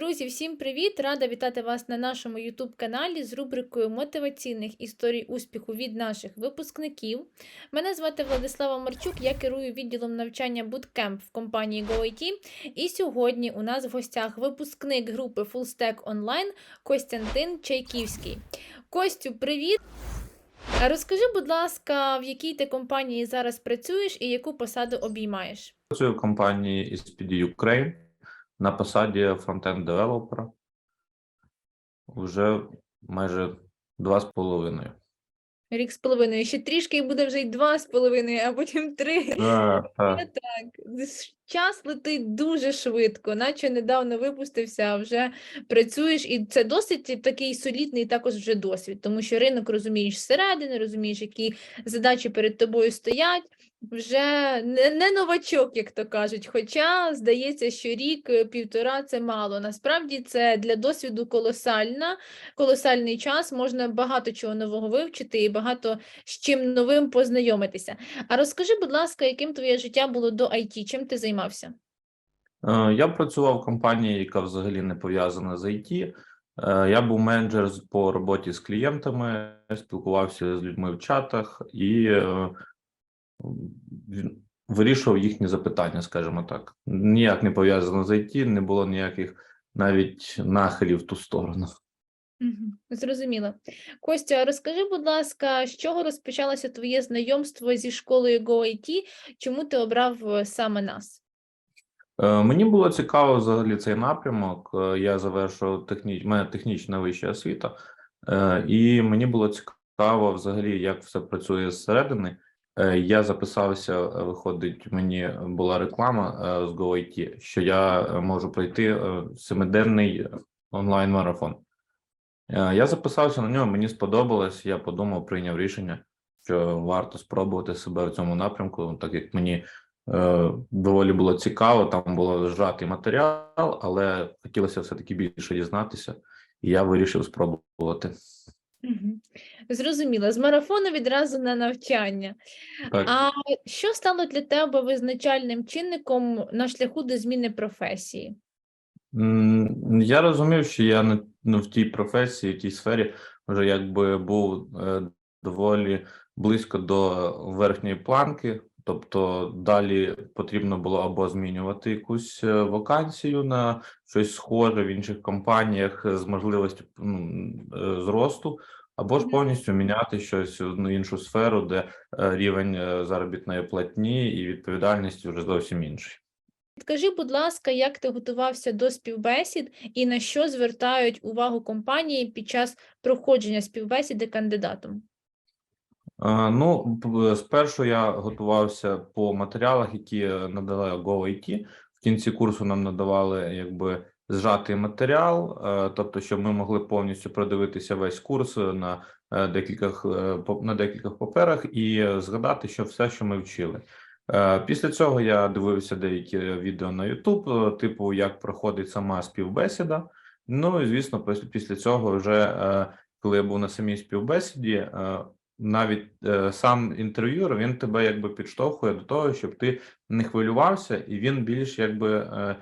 Друзі, всім привіт! Рада вітати вас на нашому YouTube каналі з рубрикою мотиваційних історій успіху від наших випускників. Мене звати Владислава Марчук, я керую відділом навчання Bootcamp в компанії GoIT. І сьогодні у нас в гостях випускник групи FullStack Online Костянтин Чайківський. Костю, привіт! Розкажи, будь ласка, в якій ти компанії зараз працюєш і яку посаду обіймаєш? Працюю в компанії SPD Ukraine на посаді фронтенд девелопера вже майже два з половиною. Рік з половиною. Ще трішки і буде вже й два з половиною, а потім три. Так, так. Так, час летить дуже швидко, наче недавно випустився, а вже працюєш, і це досить такий солідний також вже досвід, тому що ринок розумієш зсередини, розумієш, які задачі перед тобою стоять. Вже не, не новачок, як то кажуть. Хоча здається, що рік, е, це мало. Насправді це для досвіду колосальна, колосальний час. Можна багато чого нового вивчити і багато з чим новим познайомитися. А розкажи, будь ласка, яким твоє життя було до IT? Чим ти займався? Е, Я працював в компанії, яка взагалі не пов'язана з IT. Е, Я був менеджер по роботі з клієнтами, спілкувався з людьми в чатах і е, вирішував їхні запитання, скажімо так. Ніяк не пов'язано з IT, не було ніяких навіть нахилів в ту сторону. Зрозуміло. Костя, розкажи, будь ласка, з чого розпочалося твоє знайомство зі школою GoIT? Чому ти обрав саме нас? Е, Мені було цікаво взагалі цей напрямок. Е, Я завершив техні... в мене технічна вища освіта, е, і мені було цікаво взагалі, як все працює зсередини. Я записався, виходить, мені була реклама з GoIT, що я можу пройти семиденний онлайн-марафон. Я записався на нього, мені сподобалось. Я подумав, прийняв рішення, що варто спробувати себе в цьому напрямку, так як мені доволі було цікаво. Там було зжатий матеріал, але хотілося все-таки більше дізнатися, і я вирішив спробувати. Зрозуміло. З марафону відразу на навчання. Так. А що стало для тебе визначальним чинником на шляху до зміни професії? Я розумів, що я не ну, в тій професії, в тій сфері вже якби був е, доволі близько до верхньої планки. Тобто далі потрібно було або змінювати якусь е, вакансію на щось схоже в інших компаніях з можливістю ну, е, зросту, або ж повністю міняти щось в ну, іншу сферу, де е, рівень заробітної платні і відповідальності вже зовсім інший. Скажи, будь ласка, як ти готувався до співбесід і на що звертають увагу компанії під час проходження співбесіди кандидатом? Е, Ну, спершу я готувався по матеріалах, які е, надала GoIT. В кінці курсу нам надавали якби зжатий матеріал, е, тобто, щоб ми могли повністю продивитися весь курс на декількох по- на декількох паперах і згадати, що все, що ми вчили. Після цього я дивився деякі відео на YouTube, типу, як проходить сама співбесіда. Ну і звісно, після цього, вже коли я був на самій співбесіді, навіть е, сам інтерв'юер він тебе якби підштовхує до того, щоб ти не хвилювався, і він більш якби е,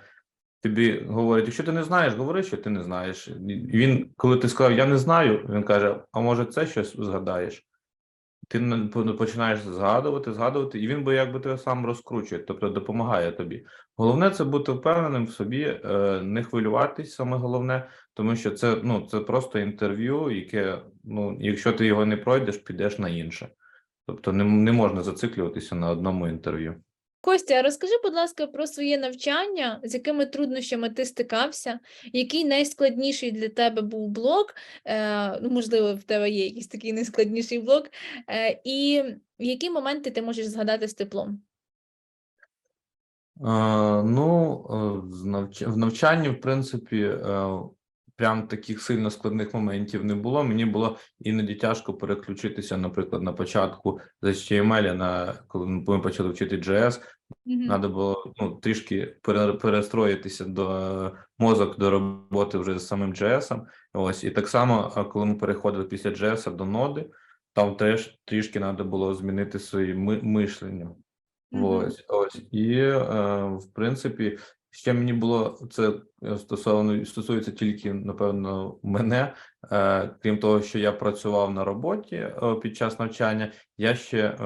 тобі говорить: якщо ти не знаєш, говори, що ти не знаєш. І він, коли ти сказав Я не знаю, він каже: А може, це щось згадаєш? Ти не- починаєш згадувати, згадувати, і він би якби тебе сам розкручує, тобто допомагає тобі. Головне це бути впевненим в собі, е, не хвилюватись, саме головне, тому що це ну це просто інтерв'ю, яке ну, якщо ти його не пройдеш, підеш на інше. Тобто не, не можна зациклюватися на одному інтерв'ю. Костя, розкажи, будь ласка, про своє навчання, з якими труднощами ти стикався, який найскладніший для тебе був блок, е, ну, можливо, в тебе є якийсь такий найскладніший блок, е, і в які моменти ти можеш згадати з теплом? Е, ну, в навчанні, в принципі, прям таких сильно складних моментів не було. Мені було іноді тяжко переключитися, наприклад, на початку з HTML, на коли ми почали вчити JS, Мгм. Надо було ну, трішки пере- перестроїтися до мозок до роботи вже з самим JS. Ось і так само, коли ми переходили після JS до ноди, там теж трішки треба було змінити своє ми- мишлення. Мгм. Ось, ось. І, е, в принципі, ще мені було це е, стосовно стосується тільки, напевно, мене. Е, крім того, що я працював на роботі е, під час навчання, я ще е,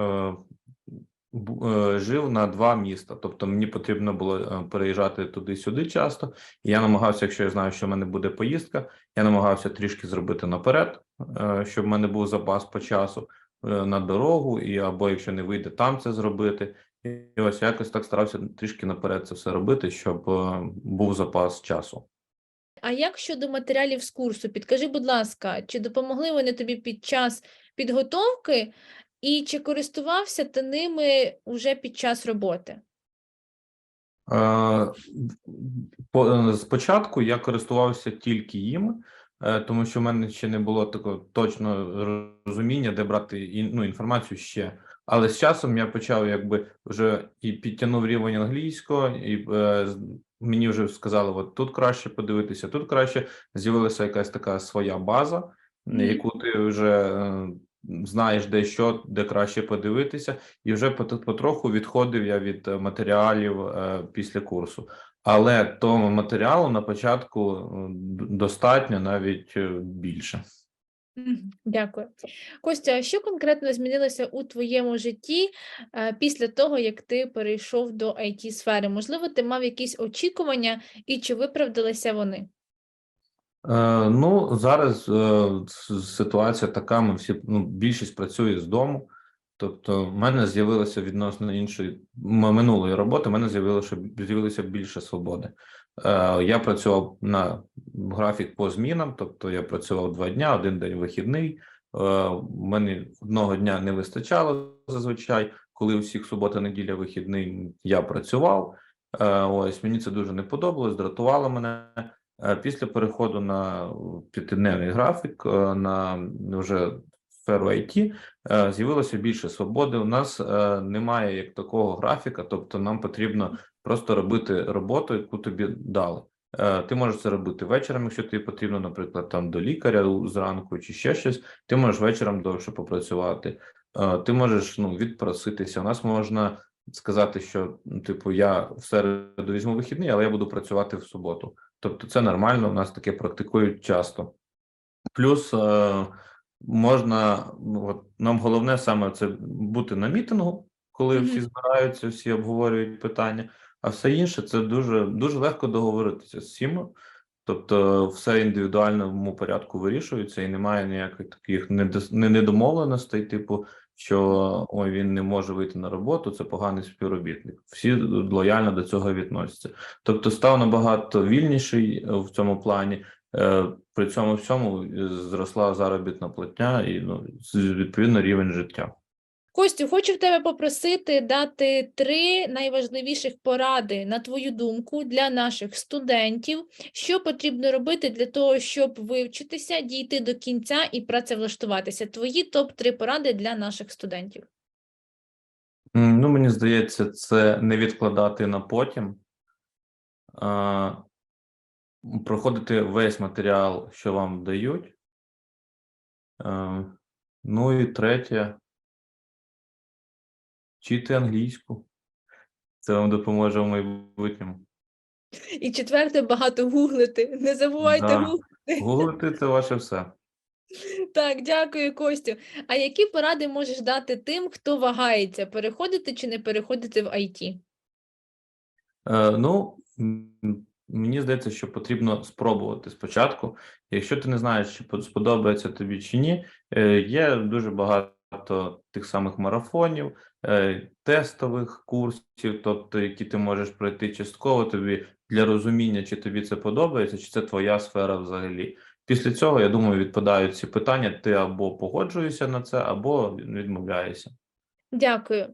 е, жив на два міста. Тобто мені потрібно було е, переїжджати туди-сюди часто. І я намагався, якщо я знаю, що в мене буде поїздка, я намагався трішки зробити наперед, е, щоб в мене був запас по часу е, на дорогу, і або якщо не вийде там це зробити. І ось якось так старався трішки наперед це все робити, щоб е, був запас часу. А як щодо матеріалів з курсу? Підкажи, будь ласка, чи допомогли вони тобі під час підготовки, і чи користувався ти ними уже під час роботи? Е, е, Спочатку я користувався тільки їм, тому що в мене ще не було такого точного розуміння, де брати ну, інформацію ще. Але з часом я почав якби вже і підтягнув рівень англійського, і е, мені вже сказали, от тут краще подивитися, тут краще. З'явилася якась така своя база, Мгм. яку ти вже е, знаєш, де що, де краще подивитися, і вже потроху відходив я від матеріалів е, після курсу. Але того матеріалу на початку достатньо навіть е, більше. Дякую. Костя, що конкретно змінилося у твоєму житті е, після того, як ти перейшов до it сфери? Можливо, ти мав якісь очікування, і чи виправдалися вони? Е, ну, зараз е, ситуація така, ми всі, ну, більшість працює з дому. Тобто, в мене з'явилося відносно іншої минулої роботи, в мене з'явилося з'явилося більше свободи. Е, я працював на графік по змінам, тобто я працював два дня, один день вихідний. Е, мене одного дня не вистачало зазвичай, коли у всіх субота, неділя, вихідний, я працював. Е, ось мені це дуже не подобалось, дратувало мене. Після переходу на п'ятидневний графік на вже сферу IT з'явилося більше свободи. У нас немає як такого графіка, тобто нам потрібно просто робити роботу, яку тобі дали. Е, Ти можеш це робити вечором, якщо тобі потрібно, наприклад, там до лікаря зранку чи ще щось. Ти можеш вечором довше попрацювати. Е, Ти можеш ну, відпроситися. У нас можна сказати, що типу я в середу візьму вихідний, але я буду працювати в суботу. Тобто це нормально, у нас таке практикують часто. Плюс е, можна, ну, от, нам головне саме це бути на мітингу, коли всі збираються, всі обговорюють питання, а все інше це дуже, дуже легко договоритися з всіма. Тобто все в індивідуальному порядку вирішується і немає ніяких таких недомовленостей, типу, що ой, він не може вийти на роботу, це поганий співробітник. Всі лояльно до цього відносяться. Тобто став набагато вільніший е, в цьому плані. Е, При цьому всьому е, зросла заробітна платня і ну, відповідно рівень життя. Костю, хочу в тебе попросити дати три найважливіших поради, на твою думку, для наших студентів, що потрібно робити для того, щоб вивчитися, дійти до кінця і працевлаштуватися. Твої топ-3 поради для наших студентів. Ну, мені здається, це не відкладати на потім. А, проходити весь матеріал, що вам дають. Е, Ну і третє. Вчити англійську. Це вам допоможе в майбутньому. І четверте, багато гуглити. Не забувайте Да. гуглити. Гуглити це ваше все. Так, дякую, Костю. А які поради можеш дати тим, хто вагається, переходити чи не переходити в IT? Е, ну, мені здається, що потрібно спробувати спочатку. Якщо ти не знаєш, чи сподобається тобі чи ні, е, є дуже багато тих самих марафонів, е, тестових курсів, тобто які ти можеш пройти частково тобі для розуміння, чи тобі це подобається, чи це твоя сфера взагалі. Після цього, я думаю, відпадають ці питання, ти або погоджуєшся на це, або відмовляєшся. Дякую.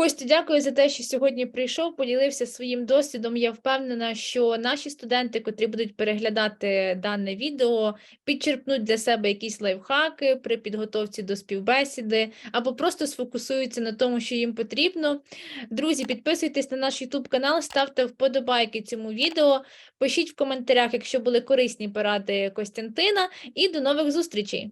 Костю, дякую за те, що сьогодні прийшов, поділився своїм досвідом. Я впевнена, що наші студенти, котрі будуть переглядати дане відео, підчерпнуть для себе якісь лайфхаки при підготовці до співбесіди або просто сфокусуються на тому, що їм потрібно. Друзі, підписуйтесь на наш YouTube канал, ставте вподобайки цьому відео, пишіть в коментарях, якщо були корисні поради Костянтина, і до нових зустрічей!